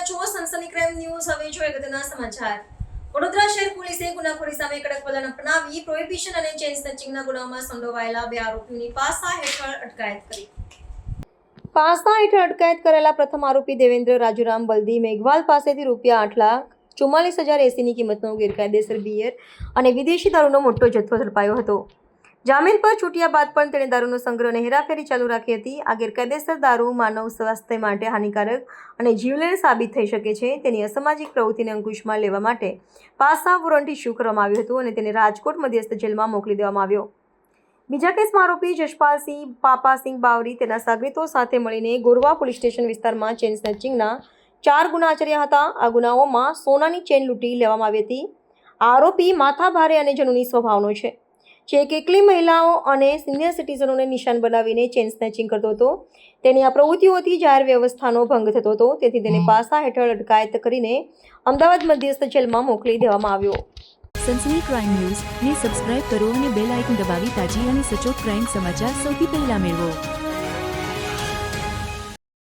રહ્યા સનસની crime news હવે જોઈએ અગત્યના સમાચાર. વડોદરા શહેર પોલીસે ગુનાખોરી સામે કડક પગલાં અપનાવી પ્રોહિબિશન અને ચેન સ્નેચિંગના ગુનામાં સંડોવાયેલા બે આરોપીઓની પાસા હેઠળ અટકાયત કરી. પાસા હેઠળ અટકાયત કરેલા પ્રથમ આરોપી દેવેન્દ્ર રાજુરામ બલદી મેઘવાલ પાસેથી રૂપિયા આઠ લાખ, ચુમ્માલીસ હજાર એસીની કિંમતનો ગેરકાયદેસર બિયર અને વિદેશી દારૂનો મોટો જથ્થો ઝડપાયો હતો. જામીન પર છૂટ્યા બાદ પણ તેણે દારૂનો સંગ્રહ અને હેરાફેરી ચાલુ રાખી હતી. આ ગેરકાયદેસર દારૂ માનવ સ્વાસ્થ્ય માટે હાનિકારક અને જીવલેણ સાબિત થઈ શકે છે. તેની અસામાજિક પ્રવૃત્તિને અંકુશમાં લેવા માટે પાસા વોરંટ ઇસ્યુ કરવામાં આવ્યું હતું અને તેને રાજકોટ મધ્યસ્થ જેલમાં મોકલી દેવામાં આવ્યો. બીજા કેસમાં આરોપી જશપાલસિંહ પાપાસિંહ બાવરી તેના સાગરીતો સાથે મળીને ગોરવા પોલીસ સ્ટેશન વિસ્તારમાં ચેન સ્નેચિંગના ચાર ગુના આચર્યા હતા. આ ગુનાઓમાં સોનાની ચેન લૂંટી લેવામાં આવી હતી. આરોપી આરોપી માથાભારે અને જનુની સ્વભાવનો છે. જે કેટલી મહિલાઓ અને સિનિયર સિટીઝનોને નિશાન બનાવીને ચેન સ્નેચિંગ કરતો હતો તેની આ પ્રવૃત્તિઓથી જાહેર વ્યવસ્થાનો ભંગ થતો હતો. તેથી તેને પાસા હેઠળ અટકાયત કરીને અમદાવાદ મધ્યસ્થ જેલમાં મોકલી દેવામાં આવ્યો. સનસની ક્રાઇમ ન્યૂઝ ને સબસ્ક્રાઇબ કરો અને બેલ આઇકન દબાવી તાજી અને સચોટ ક્રાઇમ સમાચાર સૌથી પહેલા મેળવો.